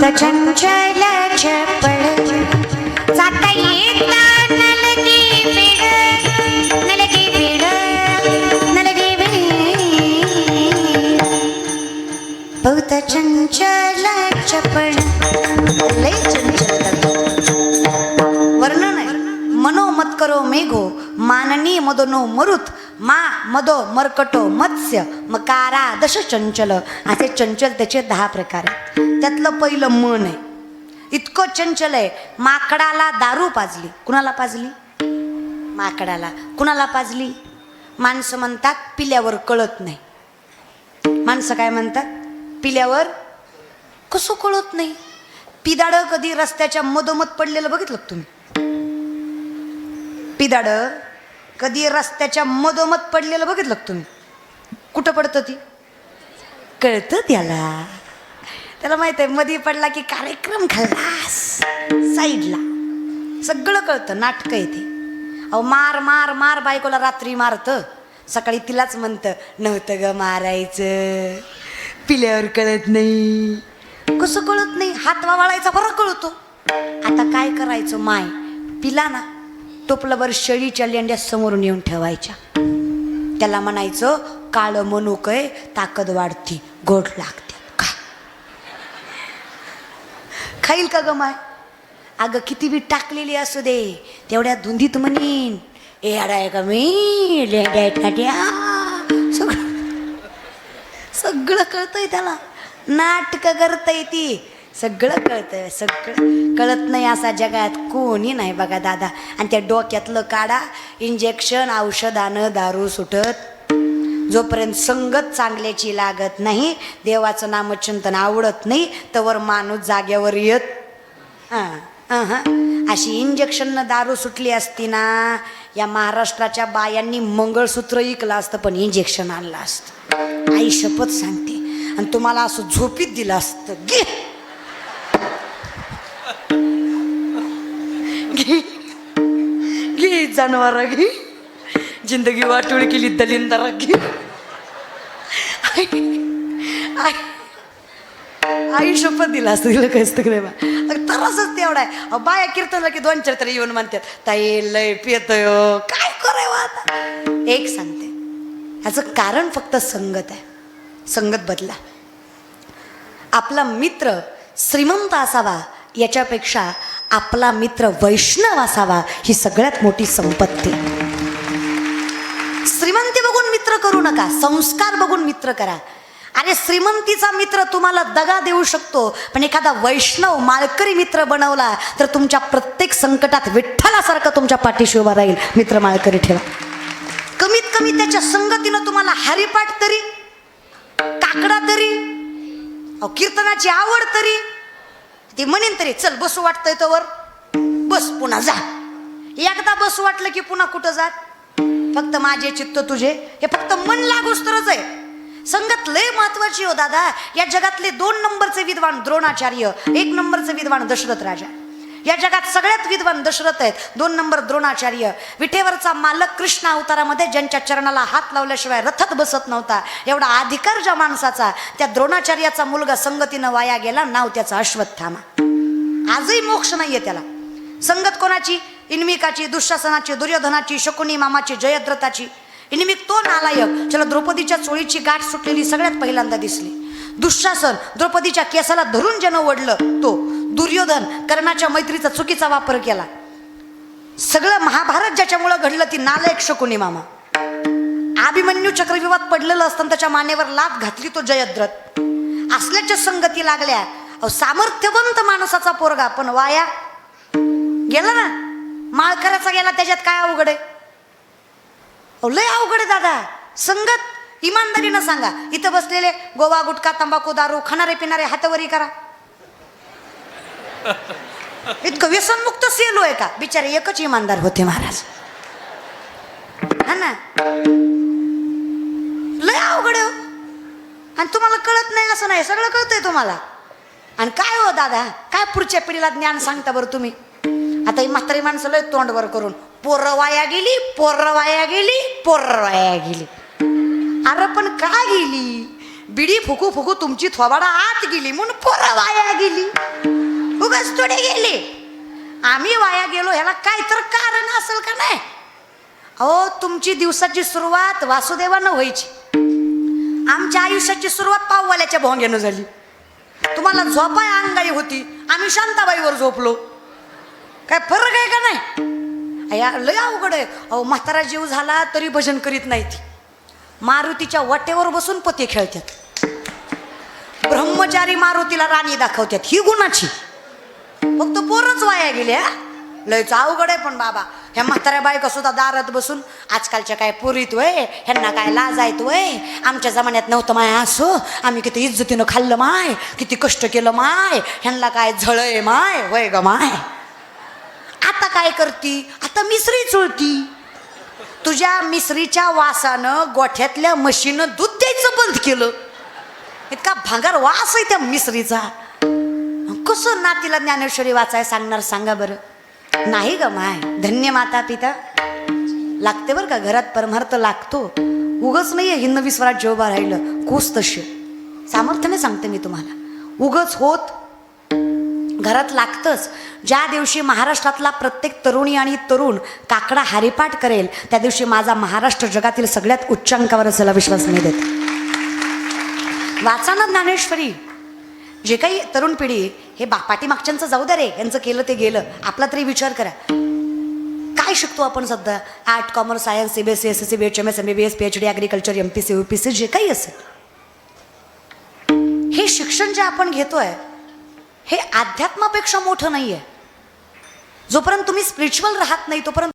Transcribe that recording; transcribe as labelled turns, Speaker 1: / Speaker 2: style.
Speaker 1: भूत चंचल चपळ. जाता येता नलगी बिड नलगी बिड नलगी बिड भूत चंचल चपळ. लय चंचल वर्णन आहे. मनोमत करो मेघो. माननी मदनो मरुत. मा मदो मरकटो मत्स्य मकारा दश चंचल. असे चंचल त्याचे दहा प्रकार आहेत. त्यातलं पहिलं मन आहे. इतकं चंचल आहे माकडाला दारू पाजली. कुणाला पाजली? माकडाला. कुणाला पाजली? माणसं म्हणतात पिल्यावर कळत नाही. माणसं काय म्हणतात? पिल्यावर कसं कळत नाही? पिदाड कधी रस्त्याच्या मधोमध पडलेलं बघितलं तुम्ही? पिदाड कधी रस्त्याच्या मधोमध पडलेलं बघितलं तुम्ही? कुठं पडतं ती? कळतं त्याला. त्याला माहीत आहे मधी पडला की कार्यक्रम खाल्लास साईडला. सगळं कळतं नाटकं आहे ते अहो मार मार मार बायकोला रात्री मारतं. सकाळी तिलाच म्हणतं नव्हतं ग मारायचं. पिल्यावर कळत नाही. कसं कळत नाही? हात वावळायचा बरं कळतो. आता काय करायचं माय? पिला ना. टोपलभर शेळीच्या लेंड्या समोरून येऊन ठेवायच्या. त्याला म्हणायचं काळं मनुकय ताकद वाढती गोड लागते. खा. खाईल का ग माय? अगं किती बी टाकलेली असू दे. तेवढ्या धुंदीत म्हणीन. ए का मी लेंड्या आहेत सगळं सगळं कळतंय त्याला. नाटक करताय ती. सगळं कळतंय सगळं कळत नाही असा जगात कोणी नाही बघा दादा. आणि त्या डोक्यातलं काढा इंजेक्शन औषधानं दारू सुटत. जोपर्यंत संगत चांगल्याची लागत नाही देवाचं नामचिंतन आवडत नाही तवर माणूस जाग्यावर येत. हां हां हां अशी इंजेक्शननं दारू सुटली असती ना या महाराष्ट्राच्या बायांनी मंगळसूत्र इकलं असतं पण इंजेक्शन आणलं असतं. आई शपथ सांगते. आणि तुम्हाला असं झोपीत दिलं असतं. घे. घे जिंदगी वाटोळी केली दलिंदरागी आई आई- आई शपथ दिला असतं तिला काय असतं का तरसच तेवढा आहे. अहो, बाया कीर्तनला की दोन चार तरी येऊन म्हणतात ताई लय पियतोय हो. काय करावं आता? एक सांगते. ह्याचं कारण फक्त संगत आहे. संगत बदला. आपला मित्र श्रीमंत असावा याच्यापेक्षा आपला मित्र वैष्णव असावा ही सगळ्यात मोठी संपत्ती. श्रीमंती बघून मित्र करू नका संस्कार बघून मित्र करा. अरे श्रीमंतीचा मित्र तुम्हाला दगा देऊ शकतो पण एखादा वैष्णव माळकरी मित्र बनवला तर तुमच्या प्रत्येक संकटात विठ्ठलासारखं तुमच्या पाठीशी उभा राहील मित्र माळकरी ठेवा. कमीत कमी त्याच्या संगतीनं तुम्हाला हरिपाठ तरी काकडा तरी कीर्तनाची आवड तरी ती म्हणेन तरी चल बसू वाटतंय तोवर. बस पुन्हा जा. एकदा बसू वाटलं की पुन्हा कुठं जात? फक्त माझे चित्त तुझे. हे फक्त मन लागूच तरच आहे. संगत लय महत्वाची हो दादा. या जगातले दोन नंबरचे विद्वान द्रोणाचार्य एक नंबरचे विद्वान दशरथ राजा. या जगात सगळ्यात विद्वान दशरथ आहेत. दोन नंबर द्रोणाचार्य. विठेवरचा मालक कृष्ण अवतारामध्ये ज्यांच्या चरणाला हात लावल्याशिवाय रथत बसत नव्हता एवढा अधिकार ज्या माणसाचा त्या द्रोणाचार्याचा मुलगा संगतीनं वाया गेला नाव त्याचा अश्वत्थामा. आजही मोक्ष नाहीये त्याला. संगत कोणाची? इन्मिकाची दुःशासनाची दुर्योधनाची शकुनी मामाची जयद्रथाची. इन्मिक तो नालायक ज्याला द्रौपदीच्या चोळीची गाठ सुटलेली सगळ्यात पहिल्यांदा दिसली. दुःशासन द्रौपदीच्या केसाला धरून ज्यानं ओढलं तो दुर्योधन कर्णाच्या मैत्रीचा चुकीचा वापर केला. सगळं महाभारत ज्याच्यामुळं घडलं ती नालायक शकुनी मामा. अभिमन्यू चक्रविवाद पडलेलं असताना त्याच्या मानेवर लात घातली तो जयद्रथ. असल्याच्या संगती लागल्या. अहो सामर्थ्यवंत माणसाचा पोरगा पण वाया. गेला ना? माळकराचा गेला त्याच्यात काय अवघड आहे? अहो, लय अवघड आहे दादा. संगत इमानदारीनं सांगा. इथं बसलेले गोवा गुटखा तंबाखू दारू खाणारे पिणारे हातवरी करा. इतकं व्यसनमुक्त सेलू आहे का? बिचारे एकच इमानदार होते महाराज. हा ना? लय अवघड हो. आणि तुम्हाला कळत नाही असं नाही सगळं कळतंय तुम्हाला. आणि काय हो दादा? काय पुढच्या पिढीला ज्ञान सांगता बरं तुम्ही? आता ही म्हातारी माणसं लय तोंडवर करून पोरं वाया गेली पोरं वाया गेली पोरं वाया गेली. अरे पण का गेली? बिडी फुकू फुकू तुमची थोबाडा आत गेली म्हणून पोरं वाया गेली. उगाच थोडे गेले. आम्ही वाया गेलो ह्याला काय तर कारण असेल का नाही? अहो तुमची दिवसाची सुरुवात वासुदेवानं व्हायची. आमच्या आयुष्याची सुरुवात पाववाल्याच्या भोंग्यानं झाली. तुम्हाला झोपाय अंगाई होती आम्ही शांताबाईवर झोपलो. काय फरक आहे का नाही? या लय अवघड आहे. अहो म्हातारा जीव झाला तरी भजन करीत नाही ती. मारुतीच्या वाटेवर बसून पते खेळतात ब्रह्मचारी मारुतीला राणी दाखवतात ही गुणाची. फक्त पोरच वाया गेल्या लयच अवघड आहे पण बाबा. ह्या म्हाताऱ्या बायका सुद्धा दारात बसून आजकालच्या काय पुरीत वय ह्यांना काय लाज आहेत वय? आमच्या जमान्यात नव्हतं माय असो. आम्ही किती इज्जतीनं खाल्लं माय किती कष्ट केलं माय ह्यांना काय झळय माय वय ग माय? आता काय करती? आता मिसरी चुळती. तुझ्या मिसरीच्या वासानं गोठ्यातल्या म्हशीनं दूध द्यायचं बंद केलं. इतका भांगार वास आहे त्या मिसरीचा. कसं नातीला ज्ञानेश्वरी वाचाय सांगणार सांगा बरं? नाही ग माय. धन्य माता पिता. लागते बरं का घरात परमार्थ लागतो. उगच नाहीये हिंदवी स्वराज्य उभा राहिलं कोस तशी. सामर्थ्याने सांगते मी तुम्हाला. उगच होत घरात लागतंच. ज्या दिवशी महाराष्ट्रातला प्रत्येक तरुणी आणि तरुण काकडा हरिपाठ करेल त्या दिवशी माझा महाराष्ट्र जगातील सगळ्यात उच्चांकावर असायला विश्वास नाही देत. वाचा ना ज्ञानेश्वरी. जे काही तरुण पिढी हे बापाटी मागच्यांचं जाऊ द्या रे यांचं केलं ते गेलं. आपला तरी विचार करा. काय शिकतो आपण सध्या? Art commerce science C B S C S S C B H M S M B B S P H D agriculture M P C U P C जे काही असेल. हे शिक्षण जे आपण घेतोय हे अध्यात्मापेक्षा मोठं नाही आहे जोपर्यंत तुम्ही स्पिरिच्युअल राहत नाही तोपर्यंत